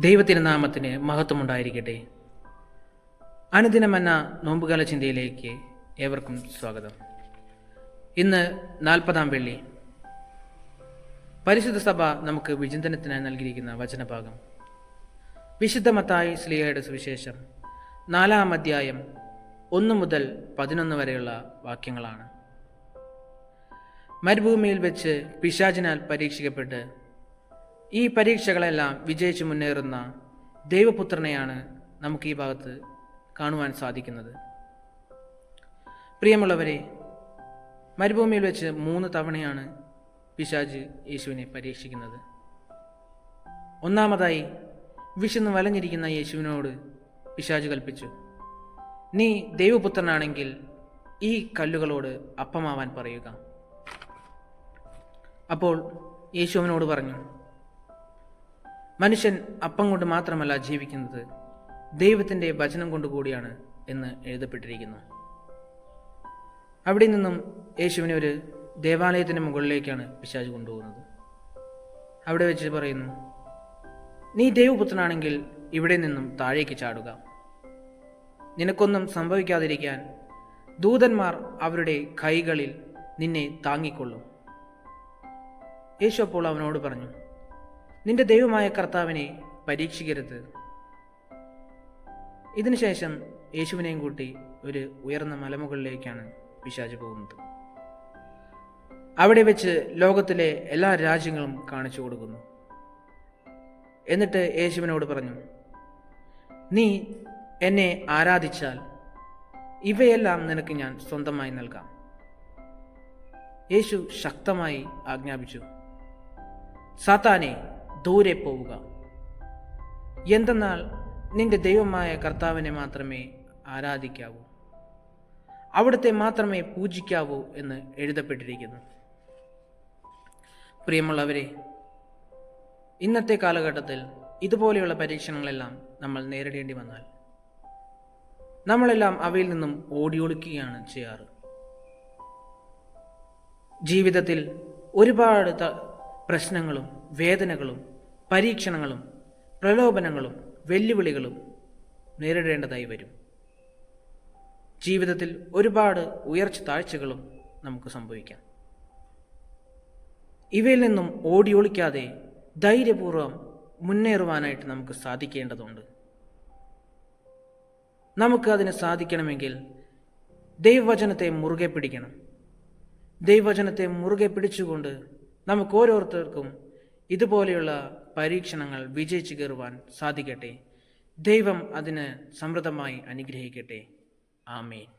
ദൈവത്തിന്റെ നാമത്തിന് മഹത്വമുണ്ടായിരിക്കട്ടെ. അനുദിനമെന്ന നോമ്പുകാല ചിന്തയിലേക്ക് ഏവർക്കും സ്വാഗതം. ഇന്ന് നാൽപ്പതാം വെള്ളി. പരിശുദ്ധ സഭ നമുക്ക് വിചിന്തനത്തിനായി നൽകിയിരിക്കുന്ന വചനഭാഗം. വിശുദ്ധ മത്തായി സ്ലിയയുടെ സുവിശേഷം നാലാം അധ്യായം ഒന്ന് മുതൽ പതിനൊന്ന് വരെയുള്ള വാക്യങ്ങളാണ്. മരുഭൂമിയിൽ വെച്ച് പിശാചിനാൽ പരീക്ഷിക്കപ്പെട്ട് ഈ പരീക്ഷകളെല്ലാം വിജയിച്ചു മുന്നേറുന്ന ദൈവപുത്രനെയാണ് നമുക്ക് ഈ ഭാഗത്ത് കാണുവാൻ സാധിക്കുന്നത്. പ്രിയമുള്ളവരെ മരുഭൂമിയിൽ വെച്ച് മൂന്ന് തവണയാണ് പിശാജ് യേശുവിനെ പരീക്ഷിക്കുന്നത്. ഒന്നാമതായി വിശന്ന് വലഞ്ഞിരിക്കുന്ന യേശുവിനോട് പിശാജ് കൽപ്പിച്ചു നീ ദൈവപുത്രനാണെങ്കിൽ ഈ കല്ലുകളോട് അപ്പമാവാൻ പറയുക. അപ്പോൾ യേശു അവനോട് പറഞ്ഞു മനുഷ്യൻ അപ്പം കൊണ്ട് മാത്രമല്ല ജീവിക്കുന്നത് ദൈവത്തിന്റെ വചനം കൊണ്ട് കൂടിയാണ് എന്ന് എഴുതപ്പെട്ടിരിക്കുന്നു. അവിടെ നിന്നും യേശുവിനെ ഒരു ദേവാലയത്തിന്റെ മുകളിലേക്കാണ് പിശാജ് കൊണ്ടുപോകുന്നത്. അവിടെ വെച്ച് പറയുന്നു നീ ദൈവപുത്രനാണെങ്കിൽ ഇവിടെ നിന്നും താഴേക്ക് ചാടുക. നിനക്കൊന്നും സംഭവിക്കാതിരിക്കാൻ ദൂതന്മാർ അവരുടെ കൈകളിൽ നിന്നെ താങ്ങിക്കൊള്ളും. യേശു അപ്പോൾ അവനോട് പറഞ്ഞു നിന്റെ ദൈവമായ കർത്താവിനെ പരീക്ഷിക്കരുത്. ഇതിനുശേഷം യേശുവിനെയും കൂട്ടി ഒരു ഉയർന്ന മലമുകളിലേക്കാണ് പിശാജ് പോകുന്നത്. അവിടെ വെച്ച് ലോകത്തിലെ എല്ലാ രാജ്യങ്ങളും കാണിച്ചു കൊടുക്കുന്നു. എന്നിട്ട് യേശുവിനോട് പറഞ്ഞു നീ എന്നെ ആരാധിച്ചാൽ ഇവയെല്ലാം നിനക്ക് ഞാൻ സ്വന്തമായി നൽകാം. യേശു ശക്തമായി ആജ്ഞാപിച്ചു സാത്താനെ ദൂരെ പോവുക. എന്തെന്നാൽ നിന്റെ ദൈവമായ കർത്താവിനെ മാത്രമേ ആരാധിക്കാവൂ. അവിടുത്തെ മാത്രമേ പൂജിക്കാവൂ എന്ന് എഴുതപ്പെട്ടിരിക്കുന്നു. പ്രിയമുള്ളവരെ ഇന്നത്തെ കാലഘട്ടത്തിൽ ഇതുപോലെയുള്ള പരീക്ഷണങ്ങളെല്ലാം നമ്മൾ നേരിടേണ്ടി വന്നാൽ നമ്മളെല്ലാം അവയിൽ നിന്നും ഓടിയൊളിക്കുകയാണ് ചെയ്യാറ്. ജീവിതത്തിൽ ഒരുപാട് പ്രശ്നങ്ങളും വേദനകളും പരീക്ഷണങ്ങളും പ്രലോഭനങ്ങളും വെല്ലുവിളികളും നേരിടേണ്ടതായി വരും. ജീവിതത്തിൽ ഒരുപാട് ഉയർച്ച താഴ്ചകളും നമുക്ക് സംഭവിക്കാം. ഇവയിൽ നിന്നും ഓടിയൊളിക്കാതെ ധൈര്യപൂർവം മുന്നേറുവാനായിട്ട് നമുക്ക് സാധിക്കേണ്ടതുണ്ട്. നമുക്ക് അതിന് സാധിക്കണമെങ്കിൽ ദൈവവചനത്തെ മുറുകെ പിടിക്കണം. ദൈവവചനത്തെ മുറുകെ പിടിച്ചുകൊണ്ട് നമുക്ക് ഓരോരുത്തർക്കും ഇതുപോലെയുള്ള പരീക്ഷണങ്ങൾ വിജയിച്ചു കയറുവാൻ സാധിക്കട്ടെ. ദൈവം അതിന് സമൃദ്ധമായി അനുഗ്രഹിക്കട്ടെ. ആമേൻ.